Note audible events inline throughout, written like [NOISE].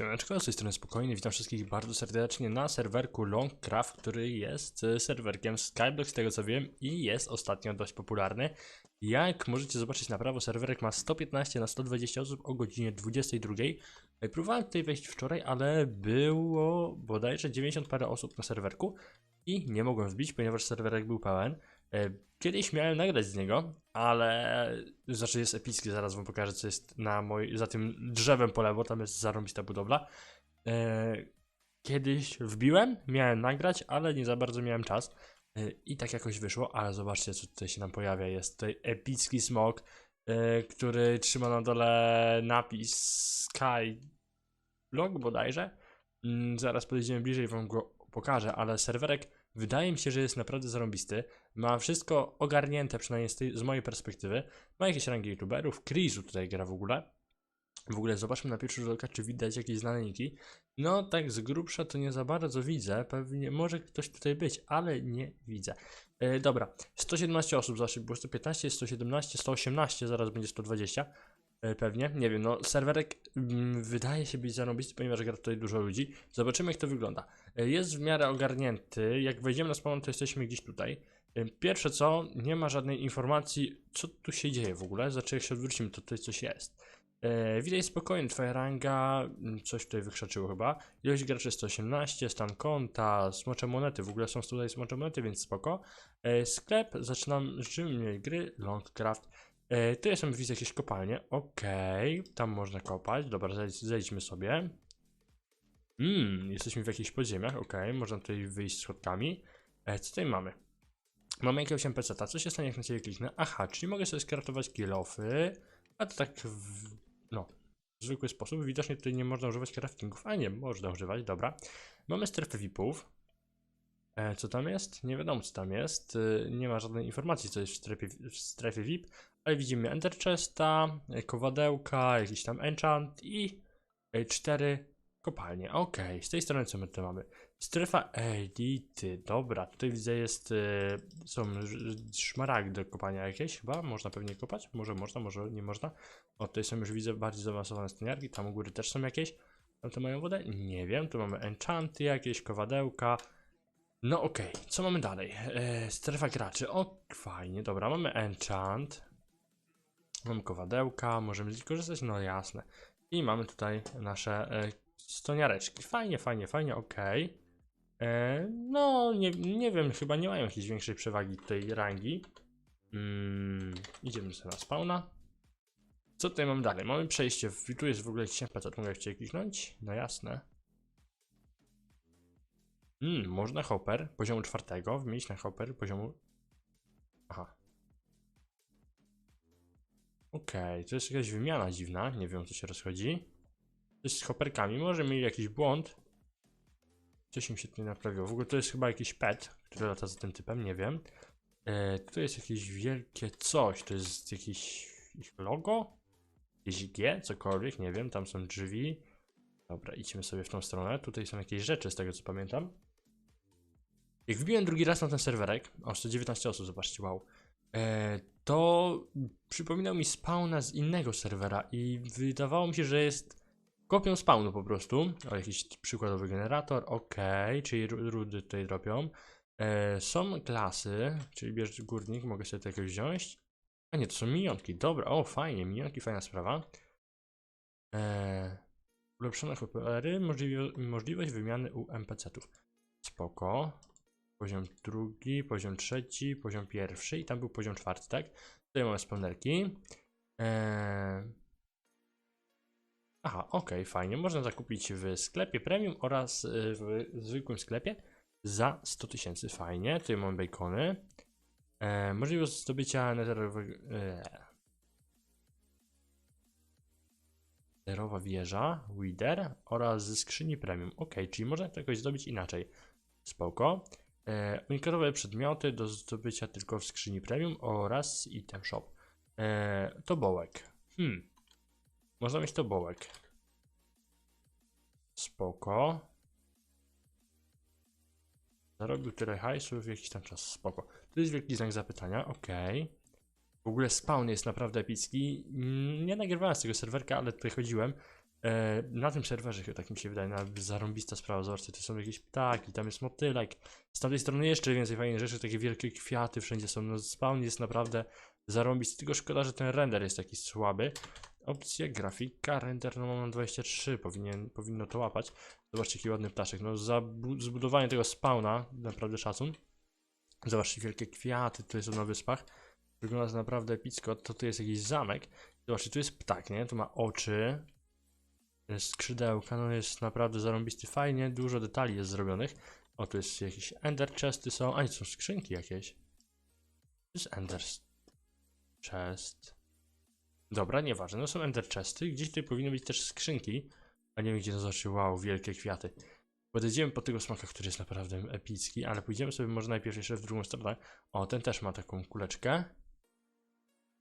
Siemaneczko, z tej strony spokojnie, witam wszystkich bardzo serdecznie na serwerku Longcraft, który jest e, serwerkiem Skyblock z tego co wiem i jest ostatnio dość popularny. Jak możecie zobaczyć na prawo, serwerek ma 115 na 120 osób o godzinie 22. E, Próbowałem tutaj wejść wczoraj, ale było bodajże 90 parę osób na serwerku i nie mogłem wbić, ponieważ serwerek był pełen. E, Kiedyś miałem nagrać z niego, ale znaczy jest epicki, zaraz wam pokażę co jest na moj, za tym drzewem po lewo, tam jest zarąbista budowla. E, Kiedyś wbiłem, miałem nagrać, ale nie za bardzo miałem czas E, i tak jakoś wyszło, ale zobaczcie co tutaj się nam pojawia, jest tutaj epicki smok, e, który trzyma na dole napis Sky Blog bodajże. Mm, Zaraz podejdziemy bliżej wam go pokażę, ale serwerek wydaje mi się, że jest naprawdę zarąbisty. Ma wszystko ogarnięte, przynajmniej z, tej, z mojej perspektywy. Ma jakieś rangi youtuberów, Krizu tutaj gra w ogóle. W ogóle zobaczmy na pierwszy rzut oka, czy widać jakieś znane niki. No tak z grubsza to nie za bardzo widzę, pewnie może ktoś tutaj być, ale nie widzę. E, dobra, 117 osób, zawsze było 115, 117, 118, zaraz będzie 120. E, Pewnie, nie wiem, no serwerek mm, wydaje się być zarobisty, ponieważ gra tutaj dużo ludzi. Zobaczymy jak to wygląda. E, Jest w miarę ogarnięty, jak wejdziemy na spawn to jesteśmy gdzieś tutaj. Pierwsze co, nie ma żadnej informacji co tu się dzieje w ogóle, znaczy jak się odwrócimy to tutaj coś jest. E, widać spokojnie, twoja ranga, coś tutaj wykrzaczyło chyba. Ilość graczy 118, stan konta, smocze monety, w ogóle są tutaj smocze monety, więc spoko. E, sklep, zaczynam życzymy gry, Longcraft. E, tu są widzę jakieś kopalnie, okej, tam można kopać, dobra, zejdź, zejdźmy sobie. Mmm, jesteśmy w jakichś podziemiach, okej, można tutaj wyjść schodkami. E, co tutaj mamy? Mamy jakiegoś NPC-ta, co się stanie jak na ciebie kliknę? Aha, czyli mogę sobie skraftować kill-offy, a to tak w, no, w zwykły sposób. Widocznie tutaj nie można używać craftingów, a nie, można używać, dobra. Mamy strefę VIP-ów. E, co tam jest? Nie wiadomo co tam jest. E, nie ma żadnej informacji co jest w strefie, w strefie VIP, ale widzimy Ender Chesta, e, kowadełka, jakiś tam enchant i e, cztery kopalnie. Okej, z tej strony co my tu mamy? Strefa elity, dobra, tutaj widzę jest, e, są szmaragdy do kopania jakieś chyba, można pewnie kopać, może można, może nie można. O, tutaj są już widzę bardziej zaawansowane stoniarki, tam u góry też są jakieś, tam to mają wodę, nie wiem, tu mamy enchanty jakieś, kowadełka. No okej, co mamy dalej? E, strefa graczy, o fajnie, dobra, mamy enchant, mamy kowadełka, możemy z nich korzystać, no jasne. I mamy tutaj nasze e, stoniareczki, fajnie, fajnie, fajnie, okej. E, no, nie, nie wiem, chyba nie mają jakiejś większej przewagi tej rangi. Mm, idziemy sobie na spawna. Co tutaj mamy dalej? Mamy przejście, w, tu jest w ogóle jakiś NPC, mogę chcieć kliknąć? No jasne. Mm, można hopper poziomu czwartego, wmieć na hopper poziomu... Aha. Okej, to jest jakaś wymiana dziwna, nie wiem co się rozchodzi. Coś z hopperkami, może mieli jakiś błąd. Coś im się tutaj naprawiło. W ogóle to jest chyba jakiś pet, który lata za tym typem, nie wiem. E, tutaj jest jakieś wielkie coś, to jest jakieś ich logo? Jakieś G, cokolwiek, nie wiem, tam są drzwi. Dobra, idźmy sobie w tą stronę. Tutaj są jakieś rzeczy, z tego co pamiętam. Jak wbiłem drugi raz na ten serwerek, o 119 osób, zobaczcie, wow, e, to przypominał mi spawna z innego serwera i wydawało mi się, że jest kopią spawnu po prostu. O, jakiś przykładowy generator, ok, czyli ru- rudy tutaj dropią. E, są klasy, czyli bierz górnik, mogę sobie jakoś wziąć. A nie, to są minionki, dobra, o fajnie, minionki, fajna sprawa. E, ulepszone możliwe, możliwość wymiany u NPC-ów. Spoko. Poziom drugi, poziom trzeci, poziom pierwszy i tam był poziom czwarty, tak? Tutaj mamy spawnerki. Eee... Okej, fajnie. Można zakupić w sklepie premium oraz y, w zwykłym sklepie za 100 tysięcy. Fajnie. Tutaj mamy bacony. Eee, możliwość zdobycia netherowego... Eee. Zerowa wieża, Wither oraz ze skrzyni premium. Ok, czyli można to jakoś zdobyć inaczej. Spoko. E, unikatowe przedmioty do zdobycia tylko w skrzyni premium oraz item shop. E, tobołek. Hmm. Można mieć tobołek. Spoko. Zarobił tyle hajsu w jakiś tam czas. Spoko. Tu jest wielki znak zapytania. Okej. W ogóle spawn jest naprawdę epicki. Mm, Nie nagrywałem z tego serwerka, ale tutaj chodziłem. E, na tym serwerze tak mi się wydaje, na zarąbista sprawa, zobaczcie, to są jakieś ptaki, tam jest motylek, z tamtej strony jeszcze więcej fajnych rzeczy, takie wielkie kwiaty wszędzie są, no spawn jest naprawdę zarąbisty, tylko szkoda, że ten render jest taki słaby. Opcja grafika, render no mam na 23, powinien, powinno to łapać. Zobaczcie jaki ładny ptaszek, no za bu- zbudowanie tego spawna, naprawdę szacun. Zobaczcie wielkie kwiaty, tutaj są na wyspach. Wygląda to naprawdę epicko, to tu jest jakiś zamek. Zobaczcie, tu jest ptak, nie? Tu ma oczy, skrzydełka, no jest naprawdę zarąbisty, fajnie, dużo detali jest zrobionych. O, tu jest jakieś ender chesty są, a nie, są skrzynki jakieś. To jest ender chest. Dobra, nieważne, no są ender chesty, gdzieś tutaj powinny być też skrzynki, a nie wiem gdzie to znaczy, wow, wielkie kwiaty. Podejdziemy po tego smaka, który jest naprawdę epicki, ale pójdziemy sobie może najpierw jeszcze w drugą stronę. O, ten też ma taką kuleczkę.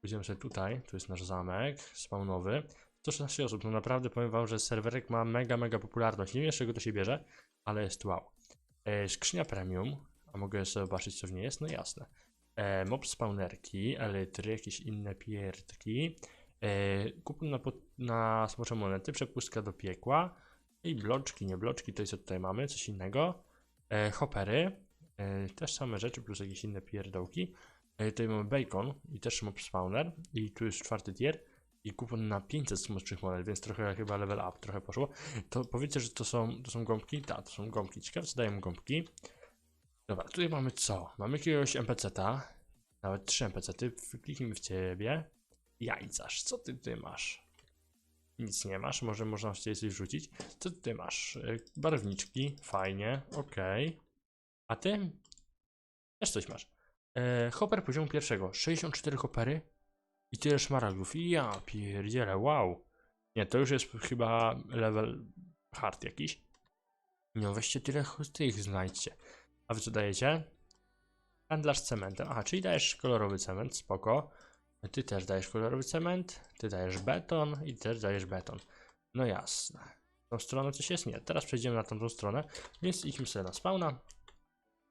Pójdziemy sobie tutaj, tu jest nasz zamek spawnowy. 116 osób, no naprawdę powiem wam, że serwerek ma mega, mega popularność. Nie wiem z czego to się bierze, ale jest wow. E, skrzynia premium, a mogę sobie zobaczyć co w niej jest? No jasne. E, mob spawnerki, elitry, jakieś inne pierdki. E, kupon na, na smocze monety, przepustka do piekła. I bloczki, nie bloczki, to jest co tutaj mamy, coś innego. E, hoppery, e, też same rzeczy, plus jakieś inne pierdołki. E, tutaj mamy bacon i też mob spawner. I tu jest czwarty tier i kupon na 500 smoczych monet, więc trochę chyba level up, trochę poszło. To powiedzcie, że to są, to są gąbki? Tak, to są gąbki. Ciekawe, co dają gąbki. Dobra, tutaj mamy co? Mamy jakiegoś NPC-ta, nawet trzy NPC-ty. Kliknijmy w ciebie. Jajcarz, co ty tutaj masz? Nic nie masz, może można ciebie coś rzucić. Co ty tutaj masz? Y, Barwniczki, fajnie, okej. A ty? Też coś masz. E, hopper poziomu pierwszego, 64 hoppery. I tyle szmaragdów. Ja pierdzielę, wow. Nie, to już jest chyba level hard jakiś. No weźcie tyle ch- tych znajdźcie. A wy co dajecie? Handlarz cementem. Aha, czyli dajesz kolorowy cement, spoko. Ty też dajesz kolorowy cement, ty dajesz beton i ty też dajesz beton. No jasne. Tą stronę coś jest? Nie. Teraz przejdziemy na tamtą stronę, więc idźmy sobie na spawna.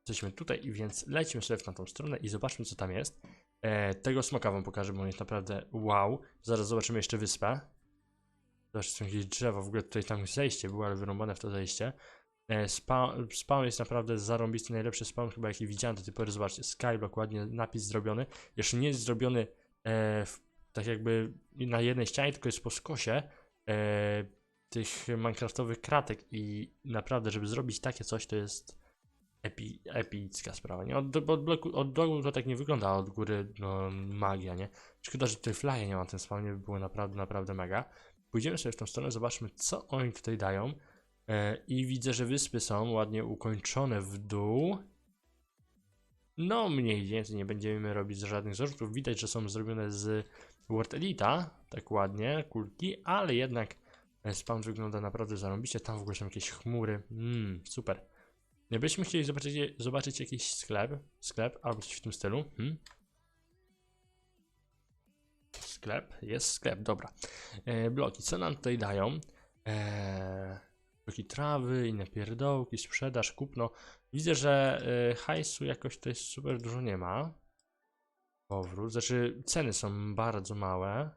Jesteśmy tutaj więc lecimy sobie w tamtą stronę i zobaczmy co tam jest. E, tego smoka wam pokażę, bo on jest naprawdę wow. Zaraz zobaczymy jeszcze wyspę. Zobaczcie, są jakieś drzewa, w ogóle tutaj tam zejście było, ale wyrąbane w to zejście. E, spa, spawn jest naprawdę zarąbisty, najlepszy spawn chyba jaki widziałem do tej pory. Zobaczcie, skyblock, ładnie napis zrobiony. Jeszcze nie jest zrobiony e, w, tak jakby na jednej ścianie, tylko jest po skosie e, tych minecraftowych kratek i naprawdę, żeby zrobić takie coś, to jest epi, epicka sprawa, nie? Od, od, bloku, od dołu to tak nie wygląda, a od góry no magia, nie? Szkoda, że tutaj flye nie ma ten spawnie, by było naprawdę, naprawdę mega. Pójdziemy sobie w tą stronę, zobaczmy co oni tutaj dają. E, I widzę, że wyspy są ładnie ukończone w dół. No mniej więcej nie będziemy robić żadnych zarzutów. Widać, że są zrobione z World Elite'a, tak ładnie, kulki, ale jednak e, spawn wygląda naprawdę zarąbiście. Tam w ogóle są jakieś chmury, mmm, super. Gdybyśmy chcieli zobaczyć, zobaczyć jakiś sklep, sklep albo coś w tym stylu. Hmm? Sklep, jest sklep, dobra. E, bloki, co nam tutaj dają? E, bloki trawy, inne pierdołki, sprzedaż, kupno. Widzę, że e, hajsu jakoś tutaj super dużo nie ma. Powrót, znaczy ceny są bardzo małe.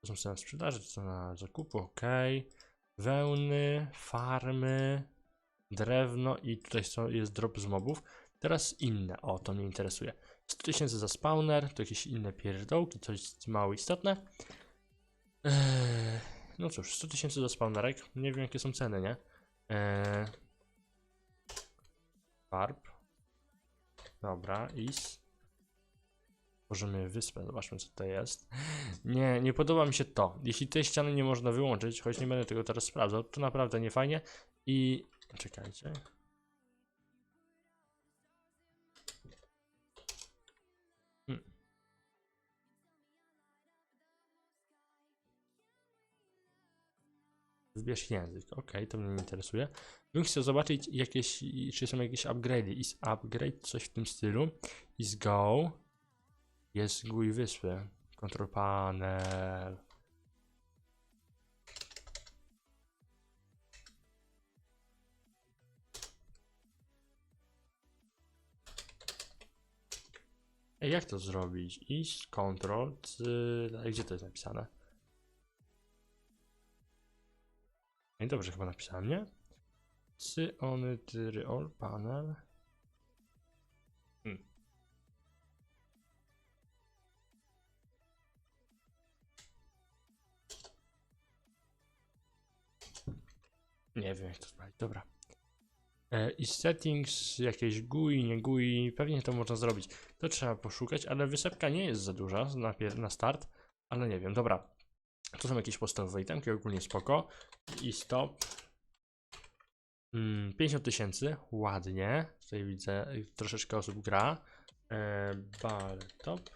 To są ceny sprzedaży, to są na zakupu, ok. Wełny, farmy, drewno i tutaj są, jest drop z mobów. Teraz inne, o to mnie interesuje. 100 tysięcy za spawner, to jakieś inne pierdołki, coś mało istotne. Eee, no cóż, 100 tysięcy za spawnerek, nie wiem jakie są ceny, nie? Eee, farb. Dobra, is. Tworzymy wyspę, zobaczmy co to jest. Nie, nie podoba mi się to. Jeśli tej ściany nie można wyłączyć, choć nie będę tego teraz sprawdzał, to naprawdę nie fajnie. I czekajcie. Wybierz język, ok, to mnie nie interesuje. Bym chciał zobaczyć jakieś, czy są jakieś upgrade'y. Is upgrade, coś w tym stylu. Is go. Jest GUI wyspy. Control panel. Jak to zrobić? Iść, control, gdzie to jest napisane? No i dobrze chyba napisałem, nie? Cyony, tyryol, panel. Hmm. Nie wiem jak to sprawdzić, dobra. E, I settings, jakieś GUI, nie GUI, pewnie to można zrobić. To trzeba poszukać, ale wysepka nie jest za duża na, na start, ale nie wiem, dobra. To są jakieś podstawowe itemki, ogólnie spoko. I stop. Mm, 50 tysięcy, ładnie. Tutaj widzę, troszeczkę osób gra. E, Baltop.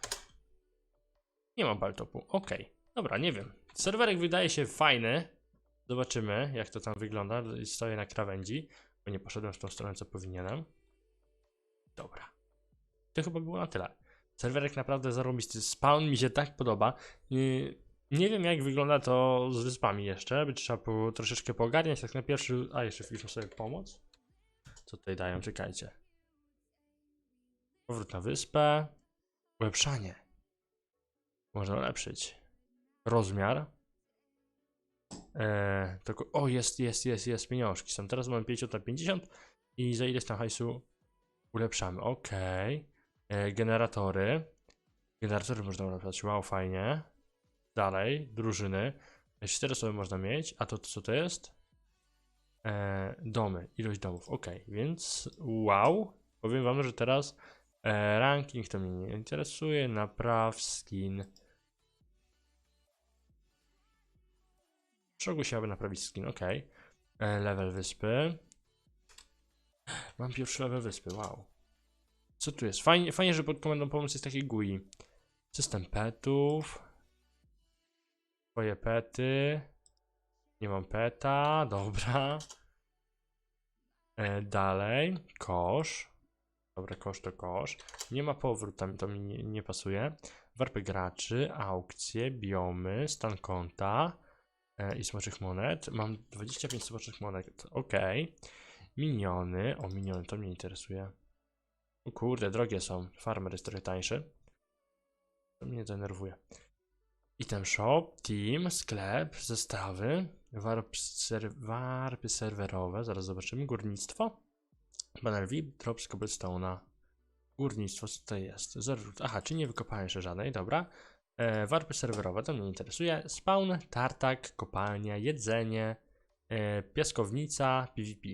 Nie ma Baltopu, ok. Dobra, nie wiem. Serwerek wydaje się fajny. Zobaczymy, jak to tam wygląda. Stoję na krawędzi, bo nie poszedłem w tą stronę, co powinienem. Dobra. To chyba było na tyle. Serwerek naprawdę zarobisty. Spawn mi się tak podoba. Yy, Nie wiem, jak wygląda to z wyspami jeszcze. By trzeba po, troszeczkę poogarniać. Tak na pierwszy. A jeszcze wpiszę sobie pomoc. Co tutaj dają? Czekajcie. Powrót na wyspę. Ulepszanie. Można ulepszyć. Rozmiar. Eee, o, jest, jest, jest, jest, pieniążki są. Teraz mamy 50 na 50 i za ileś tam hajsu ulepszamy. Okej. E, generatory. Generatory można ulepszać. Wow, fajnie. Dalej, drużyny. Cztery osoby można mieć. A to co to jest? E, domy. Ilość domów. Ok, więc wow. Powiem wam, że teraz e, ranking to mnie nie interesuje. Napraw skin. Czego się aby naprawić skin? Ok. E, level wyspy. Mam pierwszy level wyspy. Wow. Co tu jest? Fajnie, fajnie że pod komendą pomocy jest takie GUI. System petów. Twoje pety. Nie mam peta, [LAUGHS] dobra. E, dalej, kosz. Dobra, kosz to kosz. Nie ma powrót, tam to mi nie, nie pasuje. Warpy graczy, aukcje, biomy, stan konta e, i smoczych monet. Mam 25 smoczych monet, ok. Miniony, o miniony to mnie interesuje. O kurde, drogie są. Farmer jest trochę tańszy. To mnie denerwuje. Item shop, team, sklep, zestawy, warp ser warpy serwerowe, zaraz zobaczymy, górnictwo, banner VIP, drop z cobblestone'a, górnictwo, co to jest, Zero, aha, czy nie wykopałem jeszcze żadnej, dobra, e, warpy serwerowe, to mnie interesuje, spawn, tartak, kopalnia, jedzenie, e, piaskownica, PvP,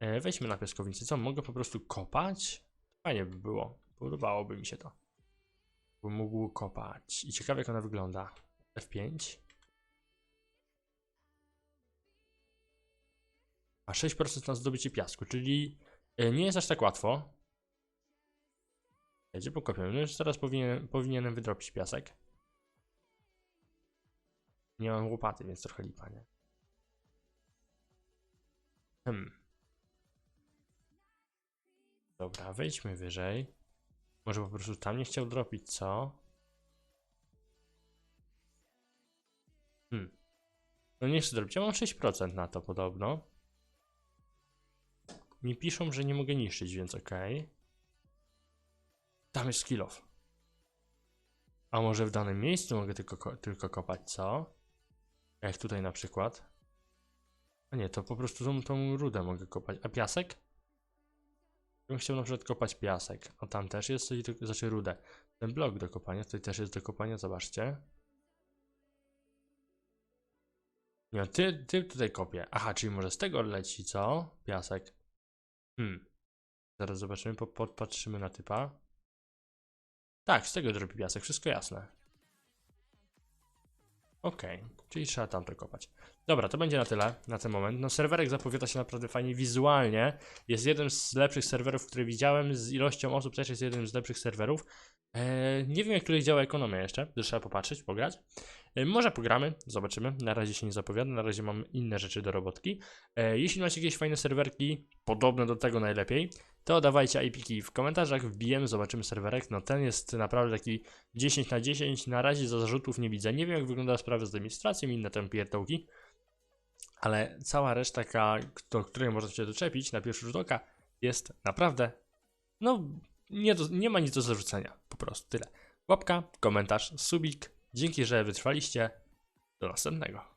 e, weźmy na piaskownicę, co, mogę po prostu kopać? Fajnie by było, podobałoby mi się to. Bym mógł kopać. I ciekawe jak ona wygląda. F5. A 6% na zdobycie piasku, czyli e, nie jest aż tak łatwo. Gdzie pokopiemy? No już zaraz powinien, powinienem wydropić piasek. Nie mam łopaty, więc trochę lipa, nie? Hmm. Dobra, wejdźmy wyżej. Może po prostu tam nie chciał dropić, co? Hmm. No nie chcę dropić. Ja mam 6% na to podobno. Mi piszą, że nie mogę niszczyć, więc okej. Tam jest kill. A może w danym miejscu mogę tylko, ko- tylko kopać, co? Jak tutaj na przykład. A nie, to po prostu tą, tą rudę mogę kopać. A piasek? Bym chciał na przykład kopać piasek. A tam też jest coś, do, znaczy rudę. Ten blok do kopania, tutaj też jest do kopania, zobaczcie. Nie, ty, ty tutaj kopie. Aha, czyli może z tego leci, co? Piasek. Hmm. Zaraz zobaczymy, po, podpatrzymy na typa. Tak, z tego drobi piasek, wszystko jasne. Okej, czyli trzeba tam to kopać. Dobra, to będzie na tyle na ten moment. No serwerek zapowiada się naprawdę fajnie wizualnie. Jest jeden z lepszych serwerów, które widziałem. Z ilością osób też jest jeden z lepszych serwerów. Eee, nie wiem jak tutaj działa ekonomia jeszcze, trzeba popatrzeć, pograć. Eee, może pogramy, zobaczymy. Na razie się nie zapowiada, na razie mam inne rzeczy do robotki. Eee, jeśli macie jakieś fajne serwerki, podobne do tego najlepiej, to dawajcie IPki w komentarzach, wbijemy, zobaczymy serwerek. No ten jest naprawdę taki 10 na 10, na razie za zarzutów nie widzę. Nie wiem jak wygląda sprawa z administracją i inne tam pierdołki. Ale cała reszta, do której można się doczepić na pierwszy rzut oka, jest naprawdę, no, nie, do, nie ma nic do zarzucenia. Po prostu tyle. Łapka, komentarz, subik. Dzięki, że wytrwaliście. Do następnego.